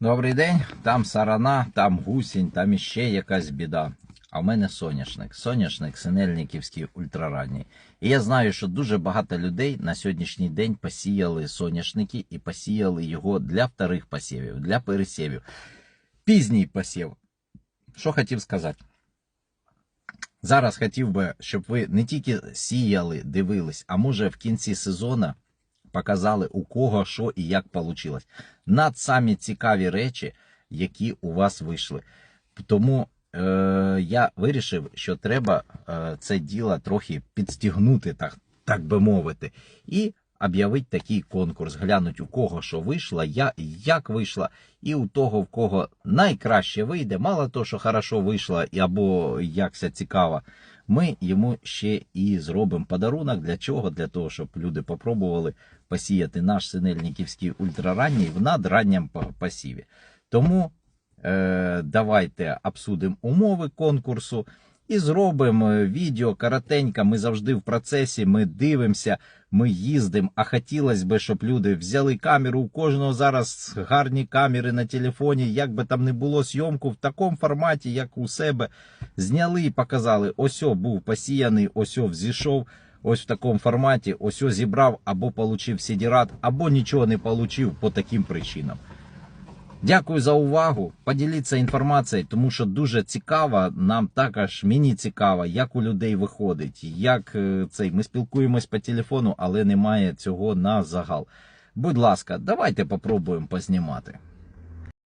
Добрий день, там сарана, там гусінь, там іще якась біда. А в мене соняшник. Соняшник синельниківський ультраранній. І я знаю, що дуже багато людей на сьогоднішній день посіяли соняшники і посіяли його для вторих посівів, для пересівів. Пізній посів. Що хотів сказати? Зараз хотів би, щоб ви не тільки сіяли, дивились, а може в кінці сезону показали у кого що і як вийшло. Над самі цікаві речі, які у вас вийшли. Тому е, я вирішив, що треба е, це діло трохи підстігнути, так, так би мовити, і об'явити такий конкурс, глянуть у кого що вийшло, я, як вийшло, і у того, в кого найкраще вийде, мало того, що хорошо вийшло, або якся цікаво, ми йому ще і зробимо подарунок. Для чого? Для того, щоб люди попробували посіяти наш синельниківський ультраранній в надранням по- посіві. Тому е, давайте обсудимо умови конкурсу і зробимо відео коротенько. Ми завжди в процесі, ми дивимося, ми їздимо. А хотілося б, щоб люди взяли камеру. У кожного зараз гарні камери на телефоні. Як би там не було зйомку в такому форматі, як у себе, зняли і показали. Ось був посіяний, ось взійшов. Ось в такому форматі, ось зібрав або получив сідірат, або нічого не получив по таким причинам. Дякую за увагу. Поділіться інформацією, тому що дуже цікаво. Нам також мені цікаво, як у людей виходить, як е, цей. Ми спілкуємось по телефону, але немає цього на загал. Будь ласка, давайте попробуємо познімати.